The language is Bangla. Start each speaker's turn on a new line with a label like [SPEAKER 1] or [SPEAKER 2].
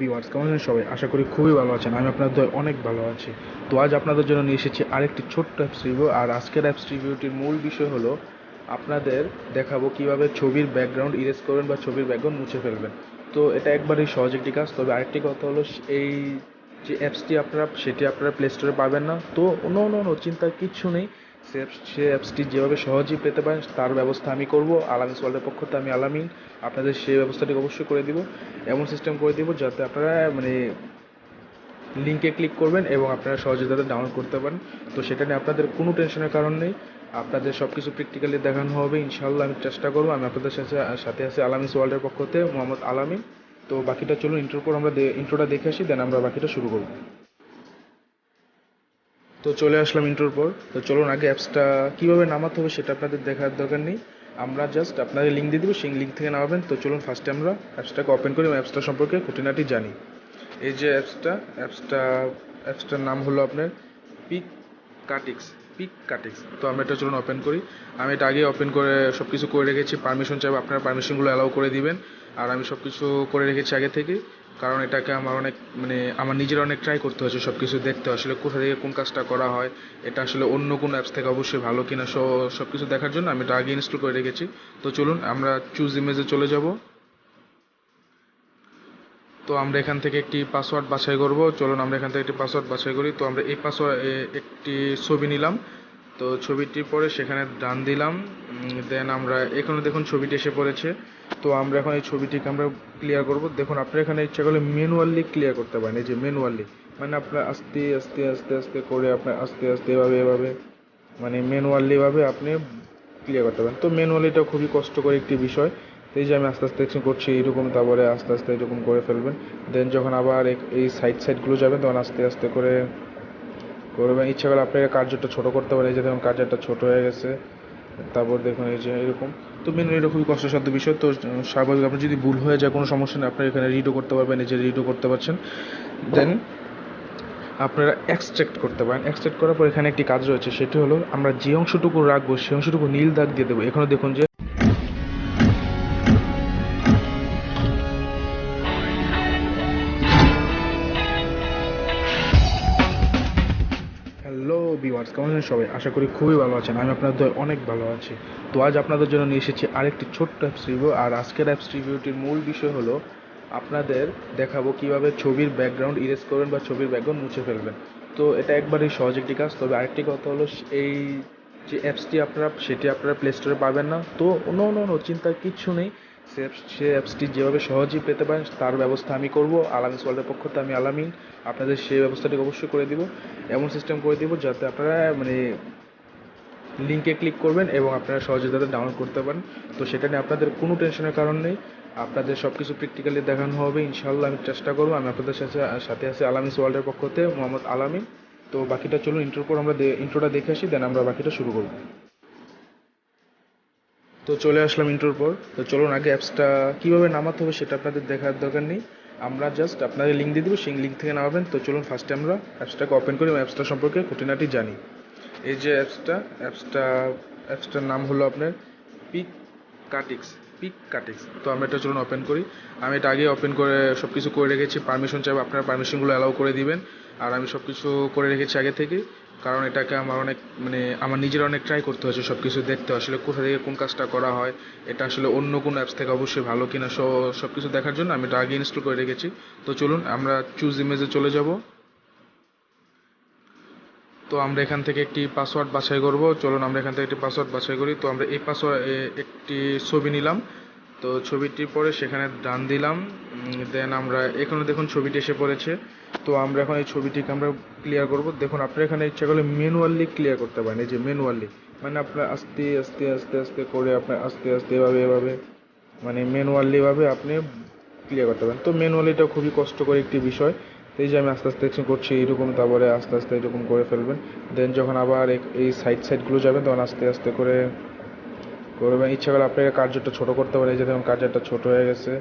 [SPEAKER 1] ভিউয়ার্স কেমন আছেন সবাই? আশা করি খুবই ভালো আছেন। আমি আপনাদের দয় অনেক ভালো আছি। তো আজ আপনাদের জন্য নিয়ে এসেছি আরেকটি ছোট্ট অ্যাপস রিভিউ আর আজকের অ্যাপস রিভিউটির মূল বিষয় হলো আপনাদের দেখাবো কীভাবে ছবির ব্যাকগ্রাউন্ড ইরেজ করবেন বা ছবির ব্যাকগ্রাউন্ড মুছে ফেলবেন। তো এটা একবারেই সহজ একটি কাজ। তবে আরেকটি কথা হলো, এই যে অ্যাপসটি আপনারা, সেটি আপনারা প্লে স্টোরে পাবেন না। তো অন্য অন্য চিন্তার কিচ্ছু নেই। সে সে অ্যাপসটি যেভাবে সহজেই পেতে পারেন, তার ব্যবস্থা আমি করব। আলামিন ওয়ার্ল্ডের পক্ষ থেকে আমি আলামিন আপনাদের সেই ব্যবস্থাটি অবশ্যই করে দিব, এমন সিস্টেম করে দিব যাতে আপনারা মানে লিঙ্কে ক্লিক করবেন এবং আপনারা সহজে তাদের ডাউনলোড করতে পারেন। তো সেটা নিয়ে আপনাদের কোনো টেনশনের কারণ নেই। আপনাদের সব কিছু প্র্যাকটিক্যালি দেখানো হবে ইনশাল্লাহ আমি চেষ্টা করব। আমি আপনাদের সাথে সাথে আছি আলামিন ওয়ার্ল্ডের পক্ষ থেকে, মোহাম্মদ আলামিন। তো বাকিটা চলুন ইন্ট্রোর পর আমরা ইন্ট্রোটা দেখে আসি দেন আমরা বাকিটা শুরু করব। তো চলে আসলাম ইন্ট্রোর পর। তো চলুন, আগে অ্যাপসটা কীভাবে নামাতে হবে সেটা আপনাদের দেখার দরকার নেই। আমরা জাস্ট আপনাদের লিঙ্ক দিয়ে দেবো, সেই লিঙ্ক থেকে নামাবেন। তো চলুন ফার্স্টে আমরা অ্যাপসটাকে ওপেন করি এবং অ্যাপসটা সম্পর্কে খুঁটিনাটি জানি। এই যে অ্যাপসটা অ্যাপসটা অ্যাপসটার নাম হলো আপনার পিক কাটিক্স পিক কাটিক্স তো আমরা এটা চলুন ওপেন করি। আমি এটা আগে ওপেন করে সব কিছু করে রেখেছি। পারমিশন চাইব, আপনারা পারমিশনগুলো অ্যালাউ করে দিবেন। আর আমি সব কিছু করে রেখেছি আগে থেকে কারণ এটাকে আমার অনেক মানে আমার নিজের অনেক ট্রাই করতে হয়েছে সব কিছু দেখতে। আসলে কোথা থেকে কোন কাজটা করা হয়, এটা আসলে অন্য কোন অ্যাপস থেকে অবশ্যই ভালো কিনা সব কিছু দেখার জন্য আমি এটা আগে ইনস্টল করে রেখেছি। তো চলুন, আমরা চুজ ইমেজে চলে যাব। তো আমরা এখান থেকে একটি পাসওয়ার্ড বাছাই করব। চলুন, আমরা এখান থেকে একটি পাসওয়ার্ড বাছাই করি। তো আমরা এই পাসওয়ার্ড একটি ছবি নিলাম। তো ছবিটির পরে সেখানে ডান দিলাম দেন আমরা এখানে দেখুন ছবিটি এসে পড়েছে। তো আমরা এখন এই ছবিটিকে আমরা ক্লিয়ার করব। দেখুন, আপনারা এখানে ইচ্ছা করলে ম্যানুয়ালি ক্লিয়ার করতে পারেন, এই যে ম্যানুয়ালি মানে আপনার আস্তে আস্তে আস্তে আস্তে করে আপনার আস্তে আস্তে এভাবে এভাবে মানে ম্যানুয়ালিভাবে আপনি ক্লিয়ার করতে পারেন। তো ম্যানুয়ালিটা খুবই কষ্টকর একটি বিষয়। এই যে আমি আস্তে আস্তে অ্যাকশন করছি, এইরকম, তারপরে আস্তে আস্তে এরকম করে ফেলবেন। দেন যখন আবার এই সাইড সাইডগুলো যাবেন তখন আস্তে আস্তে করে করবেন। ইচ্ছা করলে আপনার কার্যটা ছোটো করতে পারেন। এই যে দেখুন, কার্যটা ছোটো হয়ে গেছে। তারপর দেখুন, এই যে এরকম। তো মেন এটা খুবই কষ্টসাধ্য বিষয়। তো স্বাভাবিক আপনার যদি ভুল হয়ে যায়, কোনো সমস্যা নেই, আপনার এখানে রিডও করতে পারবেন, এই যে রিডও করতে পারছেন। দেন আপনারা এক্সট্রাক্ট করতে পারেন। এক্সট্রাক্ট করার পর এখানে একটি কাজ রয়েছে, সেটি হলো আমরা যে অংশটুকু রাখব, সেই অংশটুকু নীল দাগ দিয়ে দেবো। এখানে দেখুন যে ভিউয়ার্স কেমন আছেন সবাই? আশা করি খুবই ভালো আছেন। আমি আপনাদের অনেক ভালো আছি। তো আজ আপনাদের জন্য নিয়ে এসেছি আরেকটি ছোট্ট অ্যাপস রিভিউ আর আজকের অ্যাপস রিভিউটির মূল বিষয় হলো আপনাদের দেখাবো কীভাবে ছবির ব্যাকগ্রাউন্ড ইরেজ করবেন বা ছবির ব্যাকগ্রাউন্ড মুছে ফেলবেন। তো এটা একবারই সহজ একটি কাজ। তবে আরেকটি কথা হলো এই যে অ্যাপসটি আপনারা, সেটি আপনারা প্লে স্টোরে পাবেন না। তো অন্য অন্য অন্য চিন্তার কিচ্ছু নেই। সে অ্যাপসটি যেভাবে সহজেই পেতে পারেন, তার ব্যবস্থা আমি করব। আলামিন ওয়ার্ল্ডের পক্ষ থেকে আমি আলামিন আপনাদের সেই ব্যবস্থাটি অবশ্যই করে দিব। এমন সিস্টেম করে দিব যাতে আপনারা মানে লিঙ্কে ক্লিক করবেন এবং আপনারা সহজে তাদের ডাউনলোড করতে পারেন। তো সেটা নিয়ে আপনাদের কোনো টেনশনের কারণ নেই। আপনাদের সব কিছু প্র্যাকটিক্যালি দেখানো হবে ইনশাল্লাহ আমি চেষ্টা করব। আমি আপনাদের সাথে সাথে আছি আলামিস ওয়ার্ল্ডের পক্ষ থেকে, মোহাম্মদ আলামিন। তো বাকিটা চলুন ইন্ট্রোর পর আমরা ইন্ট্রোটা দেখে আসি দেন আমরা বাকিটা শুরু করব। তো চলে আসলাম ইন্ট্রোর পর। তো চলুন আগে অ্যাপসটা কীভাবে নামাতে হবে সেটা আপনাদের দেখার দরকার নেই। আমরা জাস্ট আপনাদের লিঙ্ক দিয়ে দেবো, সেই লিঙ্ক থেকে নামাবেন। তো চলুন ফার্স্টে আমরা অ্যাপসটাকে ওপেন করি এবং অ্যাপসটা সম্পর্কে খুঁটিনাটি জানি। এই যে অ্যাপসটা অ্যাপসটা অ্যাপসটার নাম হলো আপনার পিক কাটিক্স পিক কাটিক্স তো আমরা এটা চলুন ওপেন করি। আমি এটা আগে ওপেন করে সব কিছু করে রেখেছি। পারমিশন চাইব, আপনারা পারমিশনগুলো অ্যালাউ করে দিবেন। আর আমি সব কিছু করে রেখেছি আগে থেকে। কারণ এটাকে আমার অনেক মানে আমার নিজের অনেক ট্রাই করতে হয়েছে সব কিছু দেখতে। আসলে কোথা থেকে কোন কাজটা করা হয়, এটা আসলে অন্য কোনো অ্যাপস থেকে অবশ্যই ভালো কিনা সব কিছু দেখার জন্য আমি এটা আগে ইনস্টল করে রেখেছি। তো চলুন, আমরা চুজ ইমেজে চলে যাব। তো আমরা এখান থেকে একটি পাসওয়ার্ড বাছাই করব। চলুন, আমরা এখান থেকে একটি পাসওয়ার্ড বাছাই করি। তো আমরা এই পাসওয়ার্ড একটি ছবি নিলাম। তো ছবিটির পরে সেখানে ডান দিলাম। দেন আমরা এখানে দেখুন ছবিটি এসে পড়েছে। তো আমরা এখন এই ছবিটিকে আমরা ক্লিয়ার করব। দেখুন, আপনারা এখানে ইচ্ছা করলে ম্যানুয়ালি ক্লিয়ার করতে পারেন। এই যে ম্যানুয়ালি মানে আপনার আস্তে আস্তে আস্তে আস্তে করে আপনার আস্তে আস্তে, এভাবে এভাবে মানে ম্যানুয়ালিভাবে আপনি ক্লিয়ার করতে পারেন। তো ম্যানুয়ালিটা খুবই কষ্টকর একটি বিষয়। এই যে আমি আস্তে আস্তে একটু করছি, এইরকম, তারপরে আস্তে আস্তে এরকম করে ফেলবেন। দেন যখন আবার এই সাইড সাইডগুলো যাবেন তখন আস্তে আস্তে করে করবেন। ইচ্ছা করলে আপনি কার্যটা ছোটো করতে পারেন। এই যে দেখুন, কার্যটা ছোটো হয়ে গেছে।